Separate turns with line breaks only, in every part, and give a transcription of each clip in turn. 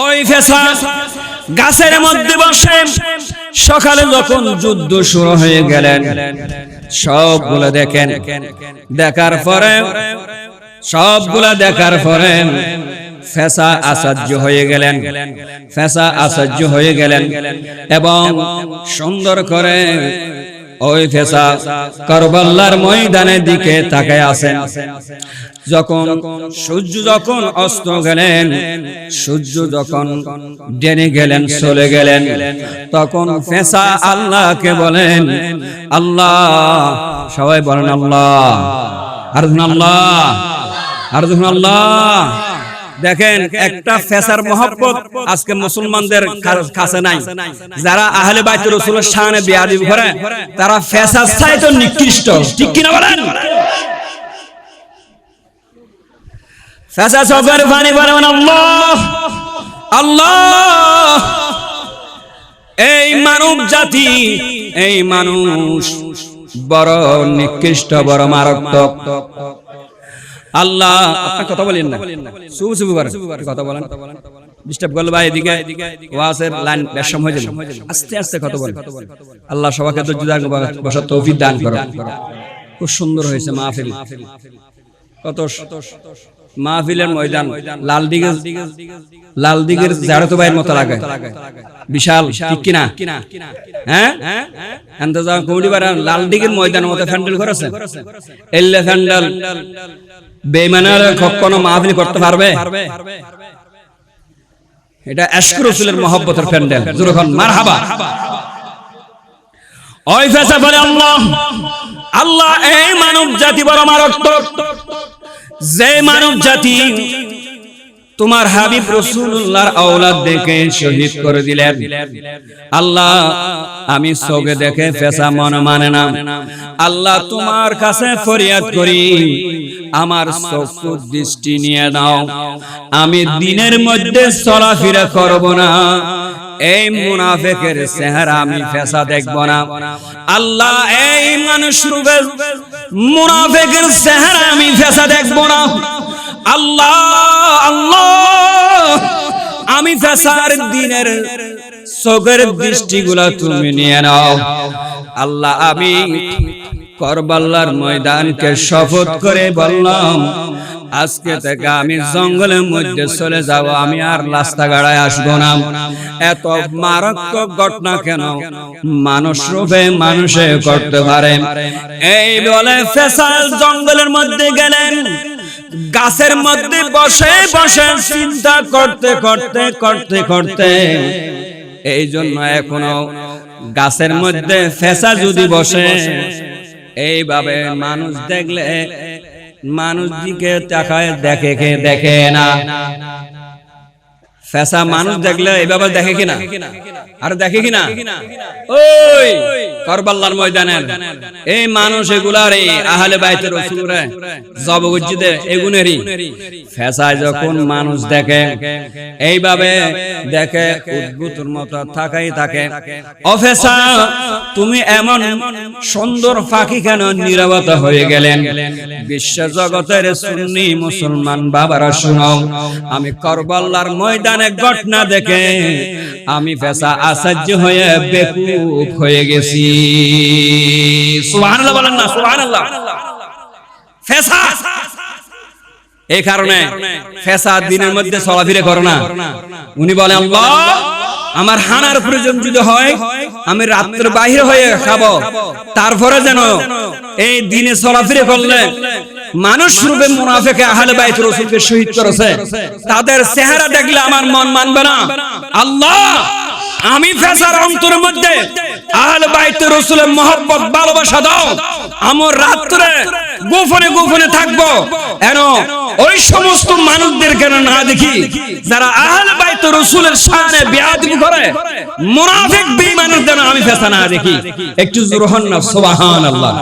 ওই ফেসা, গাছের মধ্যে বসে সকালে যখন যুদ্ধ শুরু হয়ে গেলেন, সবগুলো দেখেন। দেখার পরে, সবগুলা দেখার পরে ফেসা আসার্য হয়ে গেলেন। ফেসা আসার্য হয়ে গেলেন এবং সুন্দর করে ওই ফেসা করবাল্লার ময়দানের দিকে তাকায় আছেন। যখন সূর্য যখন অস্ত গেলেন, সূর্য যখন ডেনে গেলেন, চলে গেলেন, তখন ফেসা আল্লাহকে বলেন, আল্লাহ, সবাই বলেন আল্লাহ আর আল্লাহ আর আল্লাহ। দেখেন একটা ফেসার মহব্বত আজকে মুসলমানদের কাছে নাই। যারা আহলে বাইত রসুলের শানে বিয়াদি করে তারা ফেসার চাইতে নিকৃষ্ট। ঠিক কিনা বলেন? ফেসা চোখের পানি বলেন আল্লাহ আল্লাহ এই মানব জাতি এই মানুষ বড় নিকৃষ্ট বড় মারাত্মক। আল্লাহ আপনার কথা বলেন না। শুভ শুভ করেন কথা বলেন। ডিস্টার্ব করল ভাই এদিকে ওয়াসের লাইন ব্যসম হয়ে যাবে। আস্তে আস্তে কথা বলেন। আল্লাহ সবাইকে বসার তৌফিক দান করো খুব সুন্দর হয়েছে মাহফিল। কত মাহফিলের ময়দান লাল দিকে লাল দিকের ভাইয়ের মতো লাগে বিশাল ঠিক কিনা? হ্যাঁ? আন্তর্জাতিক কমিটি বারা লাল দিকের ময়দান মতো ফ্যান্ডেল করেছে এল্লে ফ্যান্ডেল বেমানার কখনো মাহফিল করতে পারবে? এটা আশকুর রসুলের মহব্বতের প্যান্ডেল যখন মারহাবা। ওই ফেসা বলে আল্লাহ আল্লাহ এই মানব জাতি বড় মারাত্মক। তোমার হাবিব রসুল্লাহর আওলাদ দেখে শহীদ করে দিলেন। আল্লাহ, আমি দেখে মন মানে না। আল্লাহ, তোমার কাছে ফরিয়াদ করি, আমার চক্ষু দৃষ্টি নিয়ে দাও আমি দিনের মধ্যে চলাফেরা করব না। এই মুনাফেকের চেহারা আমি ফেসা দেখব না। আল্লাহ এই মানুষ রূপে মুনাফেকের চেহারা আমি ফেসা দেখব না। আল্লাহ আল্লাহ, আমি ফেসার দিনের চোখের দৃষ্টিগুলো তুমি নিয়ে নাও। আল্লাহ, আমি করবাল্লার ময়দানকে শপথ করে বললাম, আজকে থেকে আমি জঙ্গলের মধ্যে চলে যাব আমি আর রাস্তা গাড়ায় আসব না। এত মারাত্মক ঘটনা কেন? মানুষ রূপে মানুষে করতে পারে। এই বলে ফেসাল জঙ্গলের মধ্যে গেলেন। গাছের মধ্যে বসে বসে চিন্তা করতে করতে করতে করতে এই জন্য এখনও গাছের মধ্যে ফেসা যদি বসে এইভাবে মানুষ দেখলে মানুষ দিকে তাকায় দেখে কে দেখে না। ফেসা মানুষ দেখলে এইভাবে দেখে কিনা? আর দেখে কিনা? ওই করবাল্লার ময়দানে এই মানুষ এগুলার এই আহলে বাইতে রসুলরে জবগজ্জিদে এগুনেরই। ফেসায় যখন মানুষ দেখে এইভাবে দেখে উদ্ভূতর মতো থাকাই থাকে অফেসা তুমি এমন সুন্দর ফাঁকি কেন নিরবতা হয়ে গেলেন? বিশ্ব জগতের সুন্নি মুসলমান বাবারা শুনাও আমি করবাল্লার ময়দানে ঘটনা দেখে আমি ফেসা আশ্চর্য হয়ে বেকুব হয়ে গেছি। বলেন না, সুবহানাল্লাহ। এই কারণে ফেসা দিনের মধ্যে চলাফিরে করো না। উনি বলে, আল্লাহ! আমার হানার প্রয়োজন যদি হয়, আমি রাত্রে বাহির হয়ে খাব। তারপরে যেন এই দিনে চলাফিরে করলে মানুষ রূপে মুনাফেকে আহলে বাইত রসুলকে শহীদ করেছে। তাদের চেহারা দেখলে আমার মন মানবে না। আল্লাহ, আমি ফেসার অন্তরের মধ্যে আহলে বাইত রসুলের মহব্বত, ভালোবাসা দাও। আমার রাত্রে গোপনে গোপনে থাকব। ওই সমস্ত মানুষদের কেন না দেখি, যারা আহল বাইত রসুলের সামনে বেয়াদবি করে, মুনাফিক বেঈমানের যেন আমি ফেসা না দেখি। একটু জোর হন না, সুবহানাল্লাহ।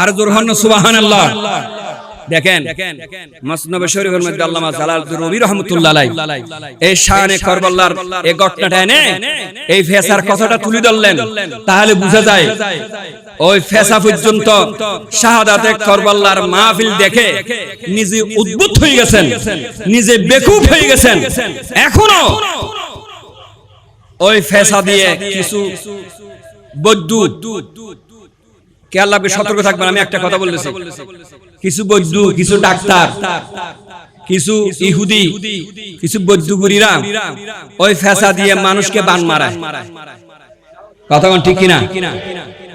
আর জোর হন না, সুবহানাল্লাহ। দেখেন মসনবে শরীফের মধ্যে আল্লামা রহমাতুল্লাহ আলাইহি। এই শানে কারবালার এই ঘটনাটা এনে এই ফেসার কথাটা তুলে ধরলেন। তাহলে বোঝা যায় ওই ফেসা পর্যন্ত শাহাদাতে কারবালার মাহফিল দেখে নিজে উদ্বুদ্ধ হয়ে গেছেন নিজে বেকুব হয়ে গেছেন। এখনও ওই ফেসা দিয়ে কিছু বৈদ্যুৎ কে আল্লাহকে সতর্ক থাকবেন? আমি একটা কথা বলতেছি। কিছু বৈদ্য, কিছু ডাক্তার, কিছু ইহুদি, কিছু বৈদ্যগুরিরা ওই ফেসা দিয়ে মানুষকে বান মারায়। কথা ঠিক কিনা?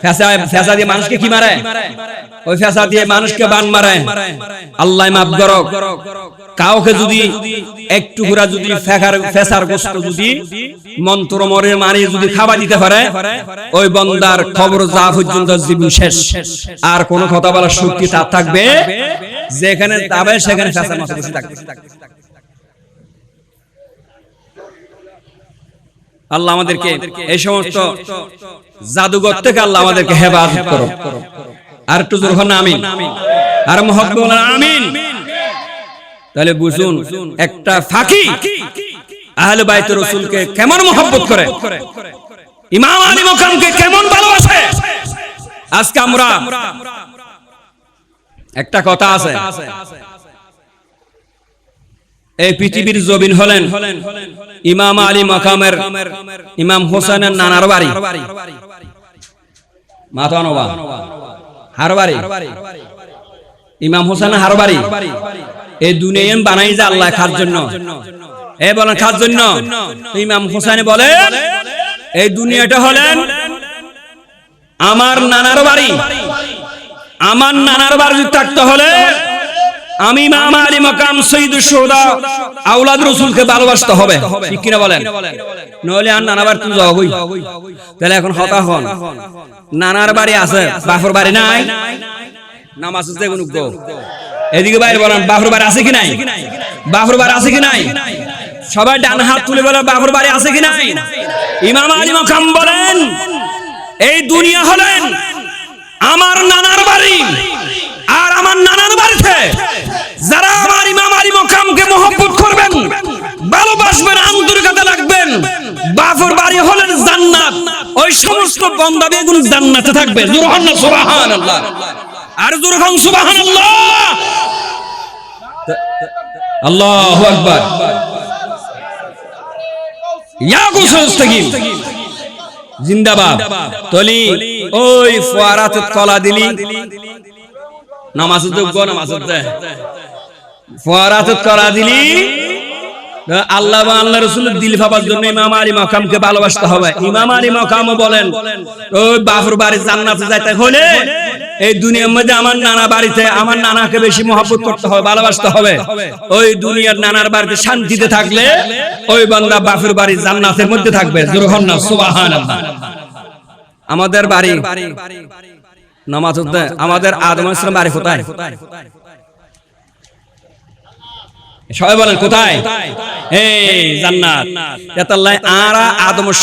ফেসা ফেসা দিয়ে মানুষকে কি মারে? ওই ফেসা দিয়ে মানুষকে বান মারে। আল্লাহ মাফ করক। কাউকে যদি একটু ঘোরা যদি ফেকার ফেসার গোস্ত যদি মন্ত্র মরে মারিয়ে যদি খাবার দিতে পারে ওই বন্দার খবর যা পর্যন্ত জীবন শেষ। আর কোনো কথা বলার শক্তি তার থাকবে যেখানে যাবে সেখানে ফেসার মাথা বসে থাকবে। আল্লাহ আমাদেরকে এই সমস্ত জাদুঘর থেকে আল্লাহ আমাদেরকে হেফাজত করো আর একটু জোর হন আমিন। আর আমিন। তাহলে বুঝুন একটা ফাঁকি আহলে বাইত রসুলকে কেমন মহব্বত করে? ইমাম আলী মোকামকে কেমন ভালোবাসে? আজকে আমরা একটা কথা আছে। এই পৃথিবীর জবিন হলেন ইমাম আলী মকামের, ইমাম হোসেনের নানার বাড়ি। মাতানোবা হারবাড়ি ইমাম হোসেন হারবাড়ি এই দুনিয়ান বানাই যে আল্লাহ খার জন্য। এ বলেন, খার জন্য? ইমাম হোসেন বলে, এই দুনিয়াটা হলেন আমার নানার বাড়ি। আমার নানার বাড়ি থাকতে হলে আমি ইমাম আলী মাকাম সৈয়দ সোদা আওলাদ রসুলকে ভালোবাসতে হবে। ঠিক কিনা বলেন? নইলে আর নানা বাড়ি তুমি যাও তাহলে এখন হতা হন। নানার বাড়ি আছে বাপর বাড়ি নাই। নামাজ আছে দেখুন গো এদিকে বাইরে বলেন বাপর বাড়ি আছে কি নাই? বাপর বাড়ি আছে কি নাই? সবাই ডান হাত তুলে বলে বাপর বাড়ি আছে কি নাই? ইমাম আলী মাকাম বলেন এই দুনিয়া হলেন আমার নানার বাড়ি আর আমার নানার বাড়িতে। যারা আমার ইমাম আলী মকামকে মহব্বত করবেন, ভালোবাসবেন, আন্তরিকতা লাগবেন বাফর বাড়ি হলেন জান্নাত। ওই সমস্ত বন্দা বেগুন জান্নাতে থাকবে। জুরহান সুবহানাল্লাহ। আর জুরহান সুবহানাল্লাহ। আল্লাহু আকবার। ইয়া গুসস্তাগিম জিন্দাবাদ। তলি, ওই ফোয়ারাতে কলা দিলি। নামাজ যোগ্য নামাজ আল্লাহ বা আল্লাহ রসুল দিল ভাবার জন্য ইমাম আলী মকামকে ভালোবাসতে হবে। ইমাম আলী বলেন ওই বাড়ি জান্নাতে যাইতে হলে এই দুনিয়ার মধ্যে আমার নানা বাড়িতে আমার নানাকে বেশি করতে হবে, ভালোবাসতে হবে। ওই দুনিয়ার নানার বাড়িতে শান্তিতে থাকলে ওই বান্দা বাফের বাড়ি জান্নাতের মধ্যে থাকবে। আমাদের বাড়ি, নামাজ আমাদের আদম ইসলাম বাড়ি কোথায়? সবাই বলেন, কোথায়?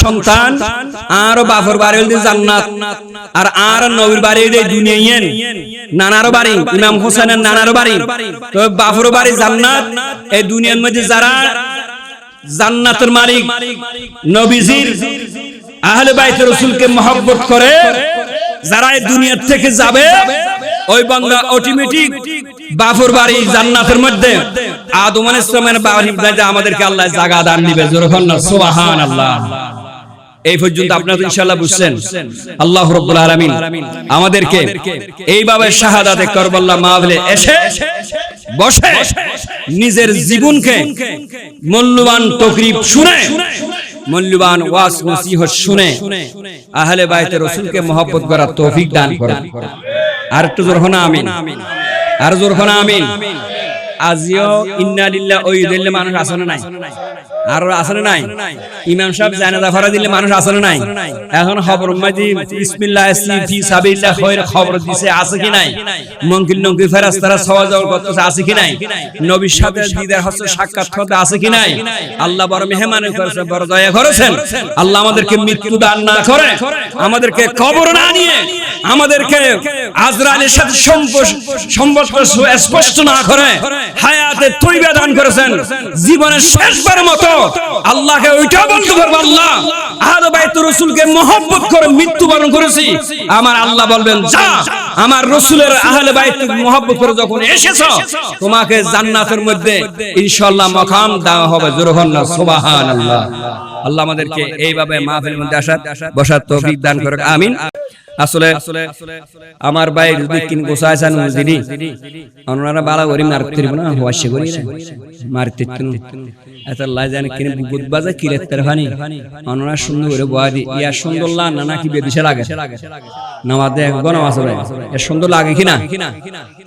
সন্তান বাড়ি জান্নাত। আর আর নবীর বাড়ি বাড়ি, ইমাম হোসেনের বাড়ি। তো বাড়ি জান্নাত, এই দুনিয়ার মধ্যে যারা জান্নাতের মালিক, নবীজির আহলে বাইত রসুলকে মহব্বত করে, যারা এই দুনিয়ার থেকে যাবে, ওই বান্দা অটোমেটিক বাফর বাড়ি জান্নাতের মধ্যে। আদম আলাইহিস সালামের বাড়িতে আমাদেরকে আল্লাহ জায়গা দান দিবে জোরখন না সুবহানাল্লাহ। এই পর্যন্ত আপনারা ইনশাআল্লাহ বুঝছেন। আল্লাহ রাব্বুল আলামিন আমাদেরকে এইভাবে শাহাদাতে কারবাল্লাহ মাহফিলে এসে বসে নিজের জীবনকে মূল্যবান তকরিব শুনে, মূল্যবান ওয়াজ নসিহত শুনে আহলে বাইতে রাসূলকে মহব্বত করার তৌফিক দান করেন। আর একটু জোর হনা আমিন। আর জোর হনা আমিন। আজিও ইন্না লিল্লাহ ওই দিলে মানুষ আসনে নাই। আর আসনে নাই। ইমাম সাহেব জানাজা ফরা দিলে মানুষ আসনে নাই। এখন খবর মাঝি বিসমিল্লাহ ফি সাবিল্লাহ খৈর খবর দিছে আছে কি নাই? মঙ্কিল নঙ্কি ফেরেশতারা সওয়াজল করতেছে আছে কি নাই? নবীর সাথে দিদার হচ্ছে সাক্ষাৎ করতে আছে কি নাই? আল্লাহ বড় মেহমানি করেছেন বড় দয়া করেছেন। আল্লাহ আমাদেরকে মৃত্যু দান না করে। আমাদেরকে কবর না নিয়ে। আমাদেরকে আজরাইলের সাথে সম্পর্ক স্পষ্ট না করে হায়াতে তৈবা দান করেছেন। জীবনের শেষবার মতো আল্লাহকে ওইটা বলতে পারব আল্লাহ। আহলে বাইত রসুলকে মহব্বত করে মৃত্যুবরণ করেছি। আমার আল্লাহ বলবেন যা আমার রসুলের আহলে বাইত মহব্বত করে যখন এসেছ তোমাকে জান্নাতের মধ্যে ইনশাআল্লাহ মাকাম দেওয়া হবে। জোরহন না সুবহানাল্লাহ। আল্লাহ আমাদেরকে এইভাবে মাহফিলের মধ্যে আসার বসার তৌফিক দান করুক। আমিন। আসলে আমার ভাই যদি কিন গোসা আছেন যিনি, ওনারা বালা করি মারতে না হওয়াশে করি মারতে এত লাই জানে কিনে বুদ বাজে কিরে তার ফানি ওনারা সুন্দর করে বয়া দি ইয়া সুন্দর লা না, নাকি বেদিশে লাগে? নামাজ দেখ গণম ভাই এর সুন্দর লাগে কিনা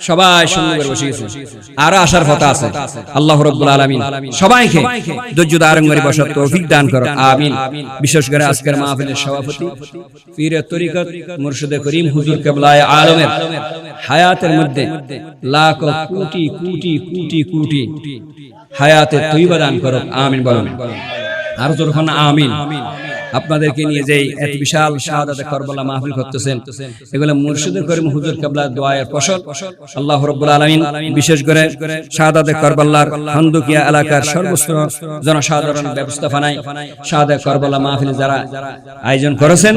সবাই সুন্দর করে বসে গেছে। আরও আসার কথা আছে। আল্লাহ রাব্বুল আলামিন সবাইকে ধৈর্য ধারণ করে বসার তৌফিক দান করো আমিন। বিশেষ করে আজকের মাহফিলের সভাপতি পীর তরিকত মুর্শিদে করিম হুজুর কেবলায় আলমের হায়াতের মধ্যে লাখ কোটি কোটি কোটি কোটি হায়াতে তুই দান করো আমিন বলুন। আর যখন আমিন। আপনাদেরকে নিয়ে যে এত বিশাল শাহাদাতে করবলা মাহফিল করতেছেন। এগুলো মুর্শিদুল করিম হুজুর কাবলা দোয়ায়ের ফসল। আল্লাহ রাব্বুল আলমিন বিশেষ করে শাহাদাতে করবলার হন্দুকিয়া এলাকার সর্বস্ব জনসাধারণ ব্যবস্থাপনায় শাহাদা করবলা মাহফিল যারা আয়োজন করেছেন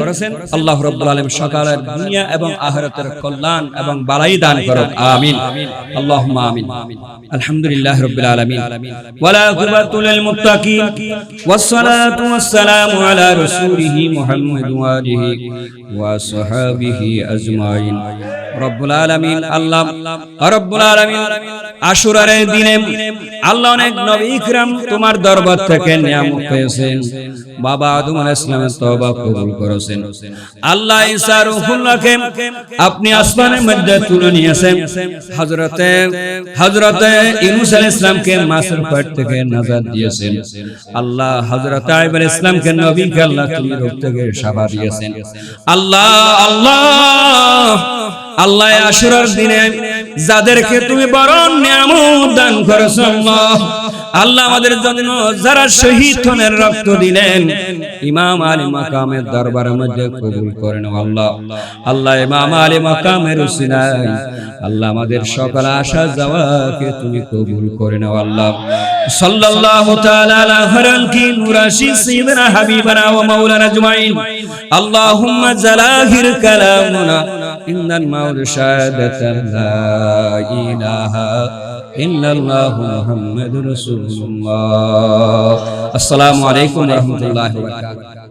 আল্লাহ রাব্বুল আলম সকালের দুনিয়া এবং আহরতের কল্যাণ এবং বালাই দান করুক আমিন। আল্লাহুম্মা আমিন। আলহামদুলিল্লাহ রাব্বিল আলামিন। ওয়ালা কুবাতুল মুত্তাকিন। ওয়াস সালাতু ওয়াস সালামু আলা رسوله محمد وآله وصحابه أجمعين رب العالمين الله رب العالمين আশুরার দিনে আল্লাহ অনেক নবী ইকরাম তোমার দরবার থেকে নিয়ামত পেয়েছেন বাবা আদম আলাইহিস সালামের তওবা কবুল করেছেন আল্লাহ ঈসা রূহুল্লাহকে আপনি আসমানের মধ্যে তুলে নিয়েছেন হযরতে হযরতে ইউনূস আলাইহিস সালামকে মাছের পেট থেকে নাজাত দিয়েছেন আল্লাহ হযরত আইব আলাইহিস সালামকে নবীকে আল্লাহ আল্লাহ আল্লাহ দিনে যাদেরকে তুমি বরণ নিয়ামত দান করেছ আল্লাহ। আল্লাহ আমাদের জন্য যারা শহীদ হনের রক্ত দিলেন, ইমাম আলী মাকামের দরবারের মধ্যে কবুল করেন আল্লাহ। আল্লাহ ইমাম আলী মাকামের উসিলায় আল্লাহ আমাদের সকল আশা যাওয়াকে তুমি কবুল করে নাও আল্লাহ। সাল্লাল্লাহু তাআলা আলা হরানকি নুরাশি সাইয়্যিদিনা হাবিবানা ওয়া মাওলানা আজমাইন আল্লাহুম্মা জালাহির কালামুনা, ইন্নাল মাউল শাহাদাতান লা ইলাহা ইল্লাল্লাহু মুহাম্মাদুর রাসূলুল্লাহ। আসসালামু আলাইকুম ওয়া রাহমাতুল্লাহি